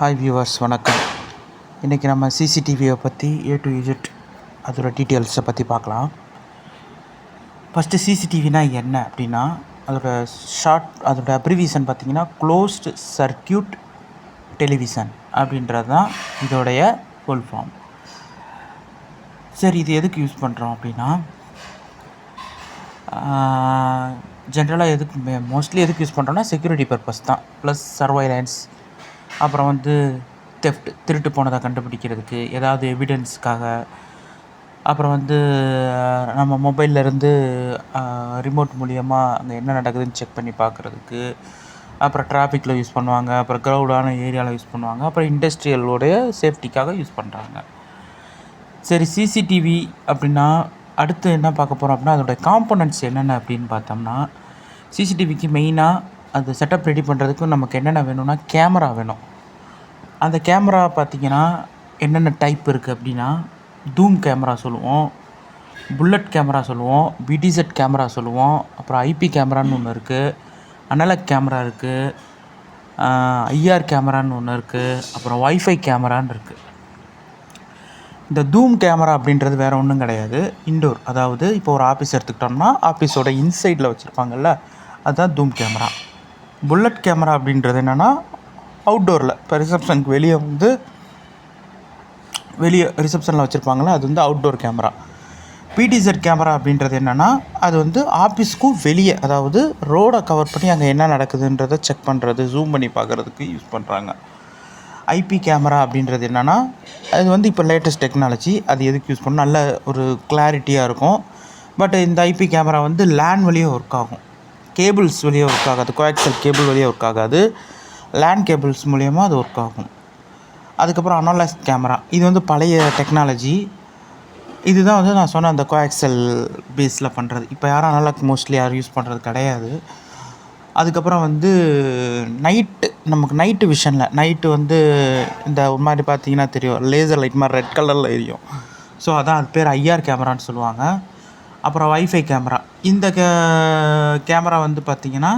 Hi viewers வணக்கம். இன்றைக்கி நம்ம சிசிடிவியை பற்றி ஏ டு இஜெட் அதோடய டீட்டெயில்ஸை பற்றி பார்க்கலாம். ஃபஸ்ட்டு சிசிடிவினா என்ன அப்படின்னா அதோட ஷார்ட் அதோட அப்ரிவிஷன் பார்த்திங்கன்னா க்ளோஸ்டு சர்க்கியூட் டெலிவிஷன் அப்படின்றது தான் இதோடைய ஃபுல் ஃபார்ம் சரி இது எதுக்கு யூஸ் பண்ணுறோம் அப்படின்னா ஜென்ரலாக எதுக்கு மோஸ்ட்லி எதுக்கு யூஸ் பண்ணுறோன்னா செக்யூரிட்டி பர்பஸ் தான். ப்ளஸ் சர்வைலன்ஸ் அப்புறம் வந்து தெஃப்ட் திருட்டு போனதை கண்டுபிடிக்கிறதுக்கு ஏதாவது எவிடன்ஸ்க்காக அப்புறம் வந்து நம்ம மொபைல்லேருந்து ரிமோட் மூலியமா அங்கே என்ன நடக்குதுன்னு செக் பண்ணி பார்க்குறதுக்கு. அப்புறம் டிராஃபிக்கில் யூஸ் பண்ணுவாங்க. அப்புறம் க்ரௌடான ஏரியாவில் யூஸ் பண்ணுவாங்க. அப்புறம் இண்டஸ்ட்ரியலோடைய சேஃப்டிக்காக யூஸ் பண்ணுறாங்க சரி சிசிடிவி அப்படின்னா அடுத்து என்ன பார்க்க போகிறோம் அப்படின்னா அதோடய காம்பனன்ட்ஸ் என்னென்ன அப்படின்னு பார்த்தோம்னா சிசிடிவிக்கு மெயினாக அது செட்டப் ரெடி பண்ணுறதுக்கு நமக்கு என்னென்ன வேணும்னா கேமரா வேணும். அந்த கேமரா பார்த்தீங்கன்னா என்னென்ன டைப் இருக்குது அப்படின்னா தூம் கேமரா சொல்லுவோம் புல்லட் கேமரா சொல்லுவோம் பிடிசெட் கேமரா சொல்லுவோம் அப்புறம் ஐபி கேமரான்னு ஒன்று இருக்குது அனலக் கேமரா இருக்குது ஐஆர் கேமரான்னு ஒன்று இருக்குது அப்புறம் ஒய்ஃபை கேமரான்னு இருக்குது இந்த தூம் கேமரா அப்படின்றது வேறு ஒன்றும் கிடையாது. இன்டோர் அதாவது இப்போ ஒரு ஆஃபீஸ் எடுத்துக்கிட்டோம்னா ஆஃபீஸோட இன்சைடில் வச்சுருப்பாங்கல்ல அதுதான் தூம் கேமரா புல்லட் கேமரா அப்படின்றது என்னென்னா அவுட்டோரில் இப்போ ரிசப்ஷனுக்கு வெளியே வந்து வெளியே ரிசப்ஷனில் வச்சுருப்பாங்களே அது வந்து அவுட்டோர் கேமரா பிடிசெட் கேமரா அப்படின்றது என்னென்னா அது வந்து ஆஃபீஸ்க்கும் வெளியே அதாவது ரோடை கவர் பண்ணி அங்கே என்ன நடக்குதுன்றதை செக் பண்ணுறது ஜூம் பண்ணி பார்க்குறதுக்கு யூஸ் பண்ணுறாங்க ஐபி கேமரா அப்படின்றது என்னென்னா அது வந்து இப்போ லேட்டஸ்ட் டெக்னாலஜி அது எதுக்கு யூஸ் பண்ணால் நல்ல ஒரு கிளாரிட்டியாக இருக்கும். பட் இந்த ஐபி கேமரா வந்து லேன் வழியாக ஒர்க் ஆகும். கேபிள்ஸ் வழியாக ஒர்க் ஆகாது. கோஆக்சல் கேபிள் வழியாக ஒர்க் ஆகாது. லேண்ட் கேபிள்ஸ் மூலியமாக அது ஒர்க் ஆகும். அதுக்கப்புறம் அனலைஸ் கேமரா இது வந்து பழைய டெக்னாலஜி இதுதான் வந்து நான் சொன்ன அந்த கோஆக்சல் பேஸில் பண்ணுறது இப்போ யாரும் அனலாக் மோஸ்ட்லி யாரும் யூஸ் பண்ணுறது கிடையாது. அதுக்கப்புறம் வந்து நைட்டு நமக்கு நைட்டு விஷனில் நைட்டு வந்து இந்த ஒரு மாதிரி பார்த்தீங்கன்னா தெரியும். லேசர் லைட் மாதிரி ரெட் கலரில் எரியும். ஸோ அதான் அது பேர் ஐஆர் கேமரான்னு சொல்லுவாங்க. அப்புறம் வைஃபை கேமரா இந்த கே கேமரா வந்து பார்த்திங்கன்னா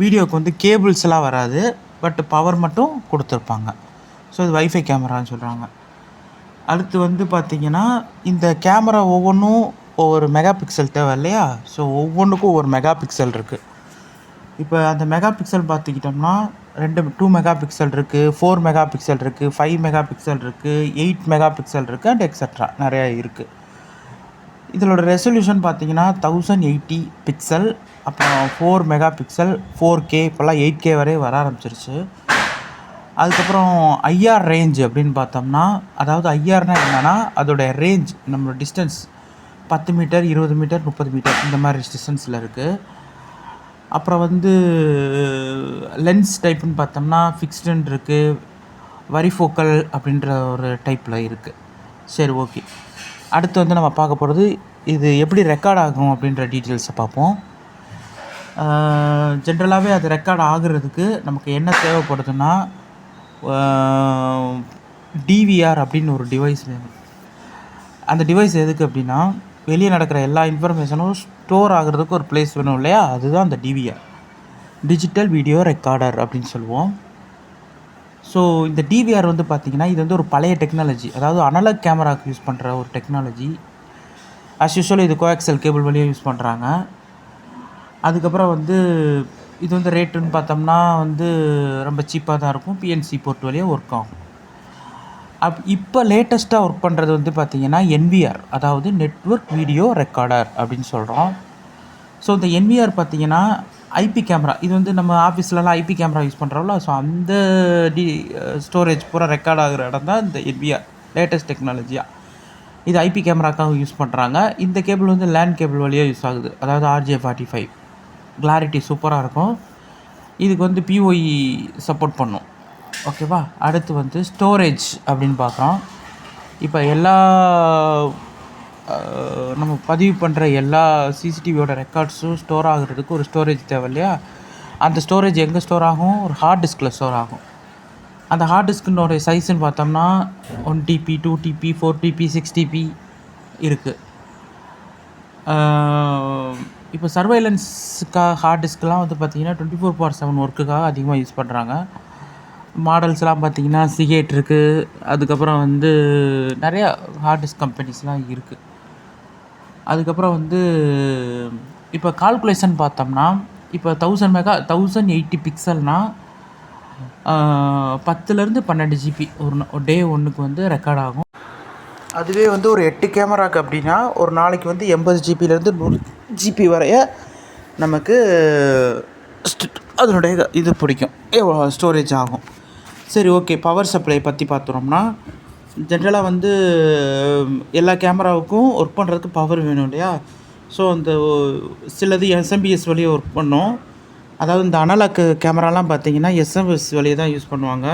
வீடியோவுக்கு வந்து கேபிள்ஸ்லாம் வராது. பட் பவர் மட்டும் கொடுத்துருப்பாங்க. ஸோ இது வைஃபை கேமரான்னு சொல்கிறாங்க அடுத்து வந்து பார்த்தீங்கன்னா இந்த கேமரா ஒவ்வொன்றும் ஒவ்வொரு மெகா பிக்சல் தேவை இல்லையா? ஸோ ஒவ்வொன்றுக்கும் ஒவ்வொரு மெகா பிக்சல் இருக்குது இப்போ அந்த மெகா பிக்சல் பார்த்துக்கிட்டோம்னா ரெண்டு டூ மெகா பிக்சல் இருக்குது ஃபோர் மெகா பிக்சல் இருக்குது ஃபைவ் மெகா பிக்சல் இருக்குது எயிட் மெகா பிக்சல் இருக்குது அண்ட் எக்ஸட்ரா நிறையா இருக்குது இதோட ரெசல்யூஷன் பார்த்தீங்கன்னா தௌசண்ட் எயிட்டி பிக்சல் அப்புறம் four mega pixel four K இப்போல்லாம் எயிட் கே வரை வர ஆரம்பிச்சிருச்சு. அதுக்கப்புறம் ஐஆர் ரேஞ்ச் அப்படின்னு பார்த்தோம்னா அதாவது ஐஆர்னால் என்னென்னா அதோடய ரேஞ்ச் நம்மளோட டிஸ்டன்ஸ் பத்து மீட்டர் இருபது மீட்டர் முப்பது மீட்டர் இந்த மாதிரி டிஸ்டன்ஸில் இருக்குது அப்புறம் வந்து லென்ஸ் டைப்புன்னு பார்த்தோம்னா ஃபிக்ஸ்டுன்னு இருக்குது வரிஃபோக்கல் அப்படின்ற ஒரு டைப்பில் இருக்குது சரி ஓகே அடுத்து வந்து நம்ம பார்க்க போகிறது இது எப்படி ரெக்கார்ட் ஆகும் அப்படின்ற டீட்டெயில்ஸை பார்ப்போம். ஜென்ரலாகவே அது ரெக்கார்ட் ஆகுறதுக்கு நமக்கு என்ன தேவைப்படுதுன்னா டிவிஆர் அப்படின்னு ஒரு டிவைஸ் வேணும். அந்த டிவைஸ் எதுக்கு அப்படின்னா வெளியே நடக்கிற எல்லா இன்ஃபர்மேஷனும் ஸ்டோர் ஆகுறதுக்கு ஒரு பிளேஸ் வேணும் இல்லையா? அதுதான் அந்த டிவிஆர் டிஜிட்டல் வீடியோ ரெக்கார்டர் அப்படின்னு சொல்லுவோம். ஸோ இந்த டிவிஆர் வந்து பார்த்திங்கன்னா இது வந்து ஒரு பழைய டெக்னாலஜி அதாவது அனலாக் கேமராவுக்கு யூஸ் பண்ணுற ஒரு டெக்னாலஜி அஸ் யூஸ்வல் இது கோஆக்சல் கேபிள் வழியாக யூஸ் பண்ணுறாங்க அதுக்கப்புறம் வந்து இது வந்து ரேட்டுன்னு பார்த்தோம்னா வந்து ரொம்ப சீப்பாக தான் இருக்கும். பிஎன்சி போர்ட் வழியாக ஒர்க் ஆகும். அப் இப்போ லேட்டஸ்ட்டாக ஒர்க் பண்ணுறது வந்து பார்த்திங்கன்னா என்விஆர் அதாவது நெட்வொர்க் வீடியோ ரெக்கார்டர் அப்படின்னு சொல்கிறோம் ஸோ இந்த என்விஆர் பார்த்தீங்கன்னா ஐபி கேமரா. இது வந்து நம்ம ஆஃபீஸ்லலாம் ஐபி கேமரா யூஸ் பண்ணுறோம்ல ஸோ அந்த டி ஸ்டோரேஜ் பூரா ரெக்கார்ட் ஆகிற இடம் தான் இந்த என்விஆர் லேட்டஸ்ட் டெக்னாலஜியாக இது ஐபி கேமராக்காக யூஸ் பண்ணுறாங்க இந்த கேபிள் வந்து லேண்ட் கேபிள் வழியாக யூஸ் ஆகுது. அதாவது ஆர்ஜே ஃபார்ட்டி ஃபைவ் கிளாரிட்டி சூப்பராக இருக்கும். இதுக்கு வந்து பிஓஇ சப்போர்ட் பண்ணும். ஓகேவா அடுத்து வந்து ஸ்டோரேஜ் அப்படின்னு பார்க்குறோம். இப்போ எல்லா நம்ம பதிவு பண்ணுற எல்லா சிசிடிவியோட ரெக்கார்ட்ஸும் ஸ்டோர் ஆகுறதுக்கு ஒரு ஸ்டோரேஜ் தேவை இல்லையா? அந்த ஸ்டோரேஜ் எங்கே ஸ்டோர் ஆகும்? ஒரு ஹார்ட் டிஸ்கில் ஸ்டோர் ஆகும். அந்த ஹார்ட் டிஸ்கினோடைய சைஸ்ன்னு பார்த்தோம்னா one TB two TB four TB six TB இருக்குது இப்போ சர்வைலன்ஸுக்காக ஹார்ட் டிஸ்க்லாம் வந்து பார்த்தீங்கன்னா டுவெண்ட்டி ஃபோர் பார் செவன் ஒர்க்குக்காக அதிகமாக யூஸ் பண்ணுறாங்க மாடல்ஸ்லாம் பார்த்திங்கன்னா சிகேட் இருக்குது அதுக்கப்புறம் வந்து நிறையா ஹார்ட் டிஸ்க் கம்பெனிஸ்லாம் இருக்குது அதுக்கப்புறம் வந்து இப்போ கால்குலேஷன் பார்த்தோம்னா இப்போ தௌசண்ட் மெகா தௌசண்ட் எயிட்டி பிக்சல்னால் பத்துலேருந்து பன்னெண்டு ஜிபி ஒரு டே ஒன்றுக்கு வந்து ரெக்கார்ட் ஆகும். அதுவே வந்து ஒரு எட்டு கேமராக்கு அப்படின்னா ஒரு நாளைக்கு வந்து எண்பது ஜிபிலேருந்து நூறு ஜிபி வரைய நமக்கு அதனுடைய இது பிடிக்கும். எவ்வளோ ஸ்டோரேஜ் ஆகும். சரி ஓகே பவர் சப்ளை பற்றி பார்த்தோம்னா ஜென்ரலாக வந்து எல்லா கேமராவுக்கும் ஒர்க் பண்ணுறதுக்கு பவர் வேணும் இல்லையா? ஸோ அந்த சிலது எஸ்எம்பிஎஸ் வழியே ஒர்க் பண்ணும். அதாவது இந்த அனலாக் கேமராலாம் பார்த்தீங்கன்னா எஸ்எம்எஸ் வழியே தான் யூஸ் பண்ணுவாங்க.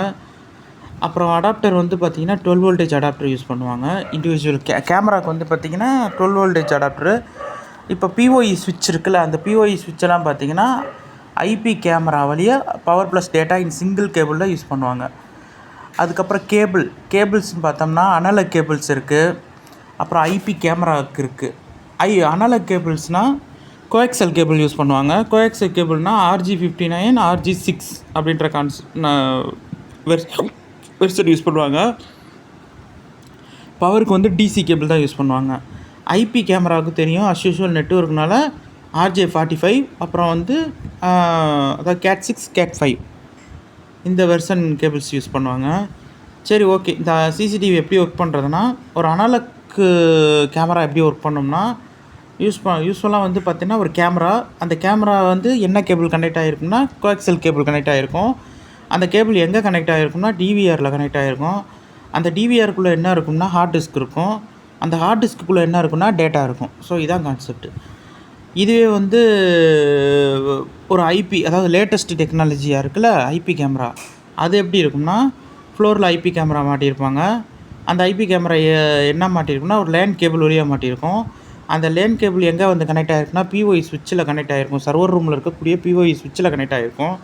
அப்புறம் அடாப்டர் வந்து பார்த்தீங்கன்னா டுவெல் வோல்டேஜ் அடாப்டர் யூஸ் பண்ணுவாங்க. இண்டிவிஜுவல் கே கேமராவுக்கு வந்து பார்த்தீங்கன்னா டுவெல் வோல்டேஜ் அடாப்டரு இப்போ பிஓஇ சுவிட்ச் இருக்குல்ல அந்த பிஓஇ சுவிட்செல்லாம் பார்த்தீங்கன்னா ஐபி கேமரா வழியாக power plus data in single கேபிளில் use பண்ணுவாங்க. அதுக்கப்புறம் கேபிள் கேபிள்ஸ்னு பார்த்தோம்னா அனலக் கேபிள்ஸ் இருக்குது அப்புறம் ஐபி கேமராவுக்கு இருக்குது ஐ அனலக் கேபிள்ஸ்னால் கோஎக்சல் கேபிள் யூஸ் பண்ணுவாங்க. Coaxial கேபிள்னால் RG fifty nine RG six அப்படின்ற கான்ஸ் வெர்சன் யூஸ் பண்ணுவாங்க. பவருக்கு வந்து டிசி கேபிள் தான் யூஸ் பண்ணுவாங்க. ஐபி கேமராவுக்கு தெரியும். அஸ் யூஷுவல் நெட்ஒர்க்னால ஆர்ஜே ஃபார்ட்டி ஃபைவ் அப்புறம் வந்து அதாவது கேட் சிக்ஸ் கேட் ஃபைவ் இந்த வெர்சன் கேபிள்ஸ் யூஸ் பண்ணுவாங்க. சரி ஓகே இந்த சிசிடிவி எப்படி ஒர்க் பண்ணுறதுனா ஒரு அனலக்கு கேமரா எப்படி ஒர்க் பண்ணோம்னா யூஸ் ப யூஸ்ஃபுல்லாக வந்து பார்த்தீங்கன்னா ஒரு கேமரா அந்த கேமரா வந்து என்ன கேபிள் கனெக்ட் ஆகிருக்கும்னா கோஎக்சல் கேபிள் கனெக்ட் ஆகிருக்கும் அந்த கேபிள் எங்கே கனெக்ட் ஆகிருக்கும்னா டிவிஆரில் கனெக்ட் ஆகிருக்கும் அந்த டிவிஆருக்குள்ளே என்ன இருக்கும்னா ஹார்ட் டிஸ்க் இருக்கும். அந்த ஹார்ட் டிஸ்க்குள்ளே என்ன இருக்கும்னா டேட்டா இருக்கும். ஸோ இதான் கான்செப்ட் இதுவே வந்து ஒரு ஐபி அதாவது லேட்டஸ்ட் டெக்னாலஜியாக இருக்குல்ல ஐபி கேமரா அது எப்படி இருக்கும்னா ஃப்ளோரில் ஐபி கேமரா மாட்டியிருப்பாங்க. அந்த ஐபி கேமரா என்ன மாட்டியிருக்கும்னா ஒரு லேண்ட் கேபிள் வழியாக மாட்டியிருக்கும். அந்த லேண்ட் கேபிள் எங்கே வந்து கனெக்ட் ஆகிருக்குன்னா பிஓஇ சுவிட்சில் கனெக்ட் ஆகிருக்கும் சர்வர் ரூமில் இருக்கக்கூடிய பிஓஇ சுவிட்சில் கனெக்ட் ஆகிருக்கும்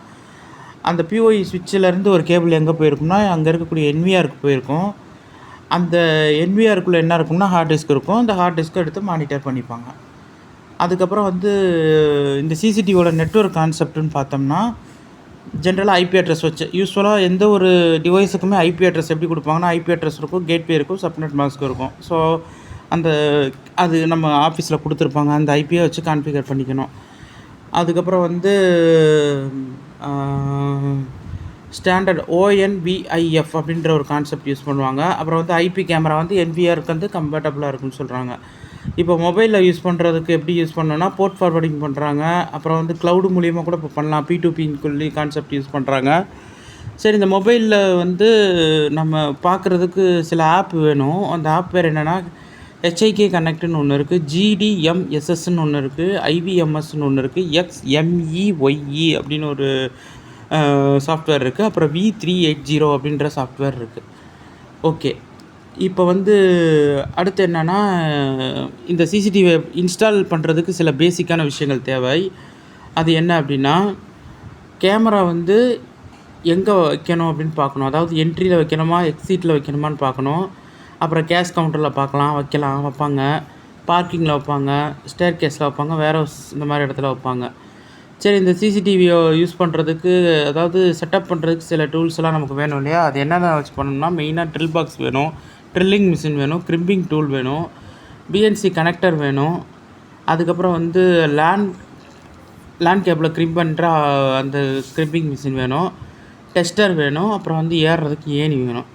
அந்த பிஓஇ சுவிட்சிலேருந்து ஒரு கேபிள் எங்கே போயிருக்கும்னா அங்கே இருக்கக்கூடிய என்விஆருக்கு போயிருக்கும். அந்த என்விஆருக்குள்ளே என்ன இருக்கும்னா ஹார்ட் டிஸ்க் இருக்கும். அந்த ஹார்ட் டிஸ்க்கை எடுத்து மானிட்டர் பண்ணிப்பாங்க. அதுக்கப்புறம் வந்து இந்த சிசிடிவியோட நெட்வொர்க் கான்செப்ட்னு பார்த்தோம்னா ஜென்ரலாக ஐபி அட்ரஸ் வச்சு யூஸ்வலாக எந்த ஒரு டிவைஸுக்குமே ஐபி அட்ரஸ் எப்படி கொடுப்பாங்கன்னா ஐபி அட்ரஸ் இருக்கும் கேட்வே இருக்கும் சப்நெட் மாஸ்க் இருக்கும். ஸோ அந்த அது நம்ம ஆஃபீஸில் கொடுத்துருப்பாங்க அந்த ஐபியை வச்சு கான்ஃபிகர் பண்ணிக்கணும். அதுக்கப்புறம் வந்து ஸ்டாண்டர்ட் ஓஎன்விஐஎஃப் அப்படின்ற ஒரு கான்செப்ட் யூஸ் பண்ணுவாங்க. அப்புறம் வந்து ஐபி கேமரா வந்து என்பிஆருக்கு வந்து கம்ஃபர்டபுளாக இருக்குன்னு சொல்கிறாங்க இப்போ மொபைலில் யூஸ் பண்ணுறதுக்கு எப்படி யூஸ் பண்ணோன்னா போர்ட் ஃபார்வர்டிங் பண்ணுறாங்க. அப்புறம் வந்து க்ளவுடு மூலியமாக கூட இப்போ பண்ணலாம். பி டு பின்னு சொல்லி கான்செப்ட் யூஸ் பண்ணுறாங்க. சரி இந்த மொபைலில் வந்து நம்ம பார்க்குறதுக்கு சில ஆப் வேணும். அந்த ஆப் பேர் என்னென்னா ஹெச்ஐகே கனெக்ட்னு ஒன்று இருக்குது ஜிடிஎம்எஸ்எஸ்ன்னு ஒன்று இருக்குது ஐவிஎம்எஸ்ன்னு ஒன்று இருக்குது எக்ஸ்எம்இஒய்இ அப்படின்னு ஒரு சாஃப்ட்வேர் இருக்குது அப்புறம் வி த்ரீ எயிட் ஜீரோ அப்படின்ற சாஃப்ட்வேர் இருக்குது ஓகே இப்போ வந்து அடுத்து என்னென்னா இந்த சிசிடிவி இன்ஸ்டால் பண்ணுறதுக்கு சில பேசிக்கான விஷயங்கள் தேவை. அது என்ன அப்படின்னா கேமரா வந்து எங்கே வைக்கணும் அப்படின்னு பார்க்கணும். அதாவது என்ட்ரியில் வைக்கணுமா எக்ஸிட்டில் வைக்கணுமான்னு பார்க்கணும். அப்புறம் கேஷ் கவுண்டரில் பார்க்கலாம் வைக்கலாம் வைப்பாங்க. பார்க்கிங்கில் வைப்பாங்க ஸ்டேர் கேஸில் வைப்பாங்க ஹவுஸ் இந்த மாதிரி இடத்துல வைப்பாங்க. சரி இந்த சிசிடிவியை யூஸ் பண்ணுறதுக்கு அதாவது செட்டப் பண்ணுறதுக்கு சில டூல்ஸ் எல்லாம் நமக்கு வேணும் இல்லையா? அது என்னென்ன வச்சு பண்ணணும்னா மெயினாக ட்ரில் பாக்ஸ் வேணும். ட்ரில்லிங் மிஷின் வேணும் கிரிம்பிங் டூல் வேணும் பிஎன்சி கனெக்டர் வேணும். அதுக்கப்புறம் வந்து லேண்ட் லேண்ட் கேபிளை க்ரிம் பண்ணுற அந்த ஸ்க்ரிப்பிங் மிஷின் வேணும். டெஸ்டர் வேணும் அப்புறம் வந்து ஏறுறதுக்கு ஏணி வேணும்.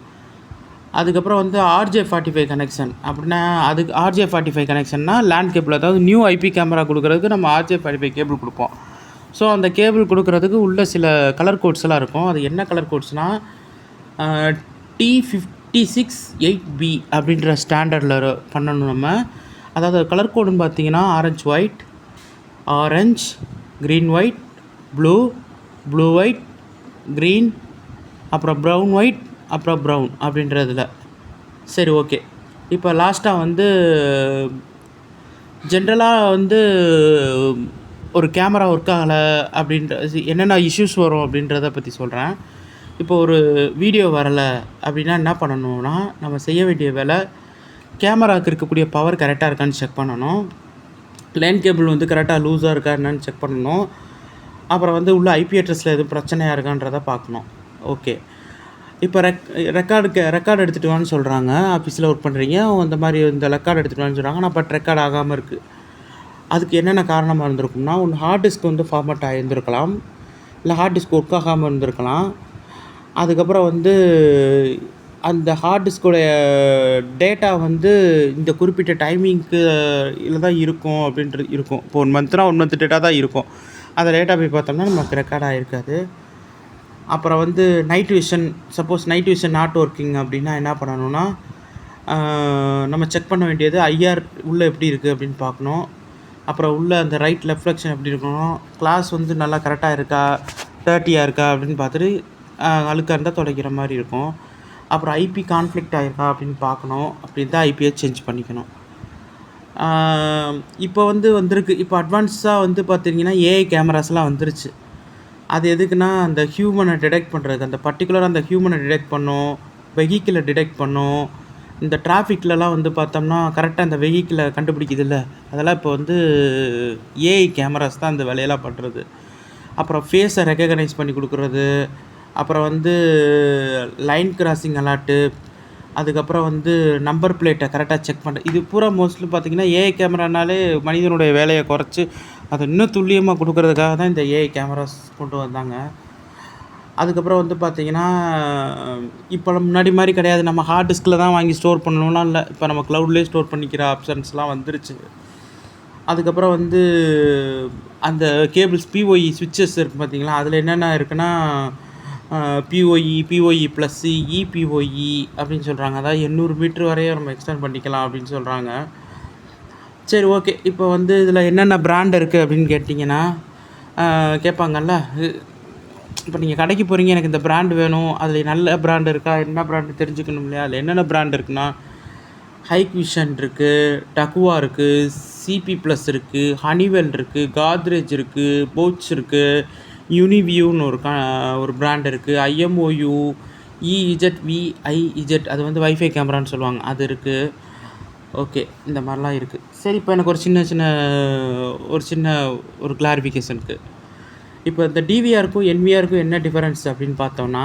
அதுக்கப்புறம் வந்து ஆர்ஜே ஃபார்ட்டி ஃபைவ் கனெக்ஷன் அப்படின்னா அதுக்கு ஆர்ஜே ஃபார்ட்டி ஃபைவ் கனெக்ஷன்னா லேண்ட் கேபிள் அதாவது நியூ ஐபி கேமரா கொடுக்குறதுக்கு நம்ம ஆர்ஜே ஃபார்ட்டி ஃபைவ் கேபிள் கொடுப்போம். ஸோ அந்த கேபிள் கொடுக்குறதுக்கு உள்ள சில கலர் கோட்ஸ்லாம் இருக்கும். அது என்ன colour கோட்ஸ்னால் T fifty six eight B அப்படின்ற ஸ்டாண்டர்டில் பண்ணணும் நம்ம. அதாவது கலர் கோடுன்னு பார்த்தீங்கன்னா orange white orange green white blue blue white green அப்புறம் ப்ரௌன் ஒயிட் அப்புறம் ப்ரௌன் அப்படின்றதுல. சரி ஓகே இப்போ லாஸ்ட்டாக வந்து ஜென்ரலாக வந்து ஒரு கேமரா ஒர்க் ஆகலை அப்படின்ற இது என்னென்ன இஷ்யூஸ் வரும் அப்படின்றத பற்றி சொல்கிறேன் இப்போ ஒரு வீடியோ வரலை அப்படின்னா என்ன பண்ணணும்னா நம்ம செய்ய வேண்டிய வேலை கேமராவுக்கு இருக்கக்கூடிய பவர் கரெக்டாக இருக்கான்னு செக் பண்ணணும். லைன் கேபிள் வந்து கரெக்டாக லூஸாக இருக்கா என்னன்னு செக் பண்ணணும். அப்புறம் வந்து உள்ள ஐபி அட்ரஸில் எதுவும் பிரச்சனையாக இருக்கான்றதை பார்க்கணும். ஓகே இப்போ ரெக் ரெக்கார்டுக்கு ரெக்கார்டு எடுத்துகிட்டு வான்னு சொல்கிறாங்க ஆஃபீஸில் ஒர்க் பண்ணுறீங்க அந்த மாதிரி இந்த ரெக்கார்டு எடுத்துகிட்டு வான்னு சொல்கிறாங்க ஆனால் பட் ரெக்கார்ட் ஆகாமல் இருக்குது அதுக்கு என்னென்ன காரணமாக இருந்திருக்கும்னா ஒன்று ஹார்ட் டிஸ்க் வந்து ஃபார்மட் ஆகியிருந்திருக்கலாம் இல்லை ஹார்ட் டிஸ்க் ஒர்க் ஆகாமல் இருந்திருக்கலாம். அதுக்கப்புறம் வந்து அந்த ஹார்ட் டிஸ்கோடைய டேட்டா வந்து இந்த குறிப்பிட்ட டைமிங்க்கு இதில் தான் இருக்கும் அப்படின்றது இருக்கும். இப்போ ஒன் மந்த்னா ஒன் மந்த் டேட்டா தான் இருக்கும். அந்த டேட்டா போய் பார்த்தோம்னா நமக்கு ரெக்கார்ட் ஆகிருக்காது அப்புறம் வந்து night vision suppose night vision not working அப்படின்னா என்ன பண்ணணும்னா நம்ம செக் பண்ண வேண்டியது ஐஆர் உள்ளே எப்படி இருக்குது அப்படின்னு பார்க்கணும். அப்புறம் உள்ளே அந்த ரைட் ரெஃப்ளெக்ஷன் எப்படி இருக்கணும்? கிளாஸ் வந்து நல்லா கரெக்டாக இருக்கா? தேர்ட்டியாக இருக்கா அப்படின்னு பார்த்துட்டு அழுக்காக இருந்தால் துடைக்கிற மாதிரி இருக்கும். அப்புறம் ஐபி கான்ஃப்ளிக்ட் ஆகிருக்கா அப்படின்னு பார்க்கணும். அப்படி தான் ஐபியை சேஞ்ச் பண்ணிக்கணும். இப்போ வந்து வந்திருக்கு. இப்போ அட்வான்ஸாக வந்து பார்த்தீங்கன்னா ஏஐ கேமராஸ்லாம் வந்துருச்சு. அது எதுக்குன்னா அந்த ஹியூமனை டிடெக்ட் பண்ணுறதுக்கு அந்த பர்டிகுலராக அந்த ஹியூமனை டிடெக்ட் பண்ணும். வெஹிக்கிளை டிடெக்ட் பண்ணும். இந்த டிராஃபிக்லலாம் வந்து பார்த்தோம்னா கரெக்டாக அந்த வெஹிக்கிளை கண்டுபிடிக்குது இல்லை? அதெல்லாம் இப்போ வந்து ஏஐ கேமராஸ் தான் அந்த வேலையெல்லாம் பண்ணுறது அப்புறம் ஃபேஸை ரெக்கக்னைஸ் பண்ணி கொடுக்குறது. அப்புறம் வந்து லைன் கிராசிங் அலாட்டு அதுக்கப்புறம் வந்து நம்பர் பிளேட்டை கரெக்டாக செக் பண்ணுற இது பூரா மோஸ்ட்லி பார்த்திங்கன்னா ஏஐ கேமரானாலே மனிதனுடைய வேலையை குறைச்சி அதை இன்னும் துல்லியமாக கொடுக்கறதுக்காக தான் இந்த ஏஐ கேமராஸ் கொண்டு வந்தாங்க. அதுக்கப்புறம் வந்து பார்த்திங்கன்னா இப்போ முன்னாடி மாதிரி கிடையாது. நம்ம ஹார்ட் டிஸ்கில் தான் வாங்கி ஸ்டோர் பண்ணணும்லாம் இல்லை. இப்போ நம்ம க்ளவுட்லேயே ஸ்டோர் பண்ணிக்கிற ஆப்ஷன்ஸ்லாம் வந்துருச்சு. அதுக்கப்புறம் வந்து அந்த கேபிள்ஸ் பிஓஇ சுவிட்சஸ் இருக்குது பார்த்திங்களா அதில் என்னென்ன இருக்குன்னா பிஓஇ பிஓஇ ப்ளஸ்ஸு இபிஓஇ அப்படின்னு சொல்கிறாங்க அதாவது எண்ணூறு மீட்ரு வரையும் நம்ம எக்ஸ்டெண்ட் பண்ணிக்கலாம் அப்படின்னு சொல்கிறாங்க சரி ஓகே இப்போ வந்து இதில் என்னென்ன பிராண்ட் இருக்குது அப்படின்னு கேட்டிங்கன்னா கேட்பாங்கல்ல? இப்போ நீங்கள் கடைக்கு போகிறீங்க எனக்கு இந்த பிராண்ட் வேணும். அதில் நல்ல பிராண்ட் இருக்கா? என்ன பிராண்டு தெரிஞ்சுக்கணும் இல்லையா? அதில் என்னென்ன பிராண்ட் இருக்குன்னா ஹைக் விஷன் இருக்குது டக்குவா இருக்குது சிபி ப்ளஸ் இருக்குது ஹனிவெல் இருக்குது காத்ரேஜ் இருக்குது போட்ஸ் இருக்குது யூனிவியூன்னு ஒரு கா ஒரு பிராண்ட் இருக்குது ஐஎம்ஓயு இஇஜெட் விஐஇஜெட் அது வந்து வைஃபை கேமரான்னு சொல்லுவாங்க. அது இருக்குது ஓகே இந்த மாதிரிலாம் இருக்குது சரி இப்போ எனக்கு ஒரு சின்ன சின்ன ஒரு சின்ன ஒரு கிளாரிஃபிகேஷனுக்கு இப்போ இந்த டிவிஆருக்கும் என்விஆருக்கும் என்ன டிஃபரன்ஸ் அப்படின்னு பார்த்தோம்னா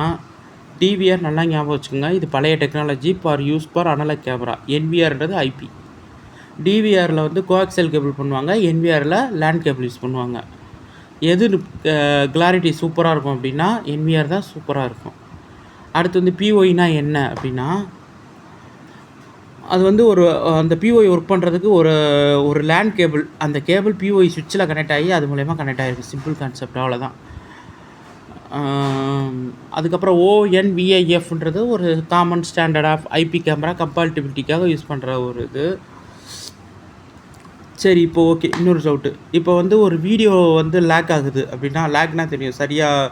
டிவிஆர் நல்லா ஞாபகம் வச்சுக்கோங்க. இது பழைய technology for use for analog camera என்விஆர்ன்றது IP டிவிஆரில் வந்து கோஆக்சல் கேபிள் பண்ணுவாங்க. என்விஆரில் லேண்ட் கேபிள் யூஸ் பண்ணுவாங்க. எது கிளாரிட்டி சூப்பராக இருக்கும் அப்படின்னா என்விஆர் தான் சூப்பராக இருக்கும். அடுத்து வந்து பிஓயினா என்ன அப்படின்னா அது வந்து ஒரு அந்த பிஓஐ ஒர்க் பண்ணுறதுக்கு ஒரு ஒரு லேண்ட் கேபிள் அந்த கேபிள் பிஓஐ சுவிட்சில் கனெக்ட் ஆகி அது மூலயமா கனெக்ட் ஆகிருக்கு சிம்பிள் கான்செப்ட் அவ்வளோதான் அதுக்கப்புறம் ஓஎன்விஐஎஃப்ன்றது ஒரு common standard of IP camera கம்பால்டிபிலிட்டிக்காக use பண்ணுற ஒரு இது. சரி இப்போ ஓகே இன்னொரு டவுட்டு இப்போ வந்து ஒரு வீடியோ வந்து லேக் ஆகுது அப்படின்னா லேக்னா தெரியும். சரியாக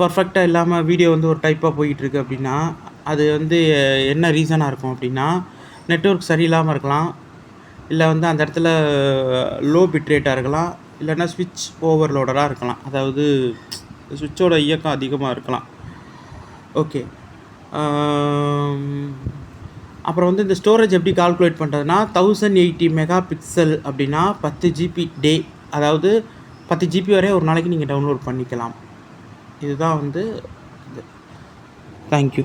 பர்ஃபெக்டாக இல்லாமல் வீடியோ வந்து ஒரு டைப்பாக போயிட்டுருக்கு அப்படின்னா அது வந்து என்ன ரீசனாக இருக்கும் அப்படின்னா நெட்வொர்க் சரியில்லாமல் இருக்கலாம். இல்லை வந்து அந்த இடத்துல லோ பிட்ரேட்டாக இருக்கலாம். இல்லைன்னா ஸ்விட்ச் ஓவர்லோடராக இருக்கலாம். அதாவது சுவிட்சோட இயக்கம் அதிகமாக இருக்கலாம். ஓகே அப்புறம் வந்து இந்த ஸ்டோரேஜ் எப்படி கால்குலேட் பண்ணுறதுனா தௌசண்ட் எயிட்டி மெகா பிக்சல் அப்படின்னா பத்து ஜிபி டே அதாவது பத்து ஜிபி வரை ஒரு நாளைக்கு நீங்கள் டவுன்லோட் பண்ணிக்கலாம். இதுதான் வந்து இது. தேங்க்யூ